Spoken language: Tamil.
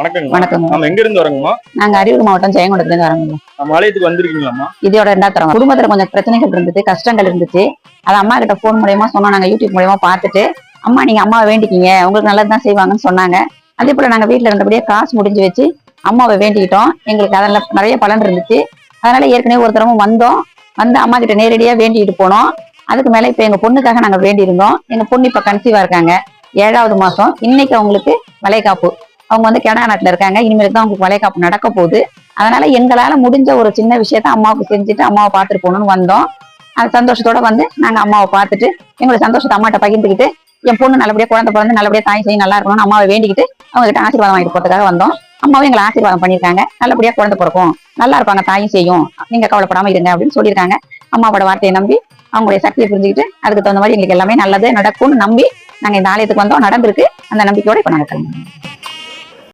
வணக்கங்க வணக்கங்க. நம்ம எங்க இருந்து வரோங்கம்மா? நாங்க அரியலூர் மாவட்டம் ஜெயங்கொண்டத்துல இருந்து வரோங்க நம்ம ஆலயத்துக்கு வந்திருக்கீங்களாம்மா? இதோட ரெண்டாவது தரம். குடும்பத்துல கொஞ்சம் பிரச்சனைகள் இருந்துச்சு கஷ்டங்கள் இருந்துச்சு. அது அம்மா கிட்ட போன் மூலியமா சொன்னோம். நாங்க யூடியூப் மூலியமா பார்த்துட்டு அம்மா நீங்க அம்மாவை வேண்டிக்கிங்க. உங்களுக்கு நல்லதுதான் செய்வாங்கன்னு சொன்னாங்க. அதே போல நாங்க வீட்டுல இருந்தபடியே காசு முடிஞ்சு வச்சு அம்மாவை வேண்டிக்கிட்டோம். எங்களுக்கு அதில் நிறைய பலன் இருந்துச்சு. அதனால ஏற்கனவே ஒரு வந்தோம். வந்து அம்மா கிட்ட நேரடியா வேண்டிட்டு போனோம். அதுக்கு மேல இப்ப எங்க பொண்ணுக்காக நாங்க வேண்டி இருந்தோம் எங்க பொண்ணு இப்ப கன்சீவா இருக்காங்க. ஏழாவது மாசம். இன்னைக்கு அவங்களுக்கு வளைகாப்பு அவங்க வந்து கெடா நாட்டில் இருக்காங்க. இனிமேல் தான் அவங்களுக்கு வளைகாப்பு நடக்க போகுது. அதனால எங்களால முடிஞ்ச ஒரு சின்ன விஷயத்த அம்மாவுக்கு செஞ்சுட்டு அம்மாவை பார்த்துட்டு போகணும்னு வந்தோம். அந்த சந்தோஷத்தோட வந்து நாங்க அம்மாவை பார்த்துட்டு எங்களோட சந்தோஷத்தை அம்மாட்ட பகிர்ந்துக்கிட்டு என் பொண்ணு நல்லபடியா குழந்தை பிறந்து நல்லபடியா தாய் செய்ய நல்லா இருக்கணும்னு அம்மாவை வேண்டிக்கிட்டு அவங்க கிட்ட ஆசீர்வாதம் வாங்கிட்டு போறதுக்காக வந்தோம். அம்மாவும் எங்களை ஆசீர்வாதம் பண்ணியிருக்காங்க. நல்லபடியா குழந்தை பிறக்கும். நல்லா இருப்பாங்க தாயும் செய்யும். நீங்க கவலைப்படாம இருங்க அப்படின்னு சொல்லியிருக்காங்க. அம்மாவோட வார்த்தையை நம்பி அவங்களுடைய சக்தியை புரிஞ்சுக்கிட்டு அதுக்கு தகுந்த மாதிரி எங்களுக்கு எல்லாமே நல்லது நடக்கும்னு நம்பி நாங்க இந்த ஆலயத்துக்கு வந்தோம். நடந்திருக்கு. அந்த நம்பிக்கையோட இப்ப நாங்க கிளம்புறோம்.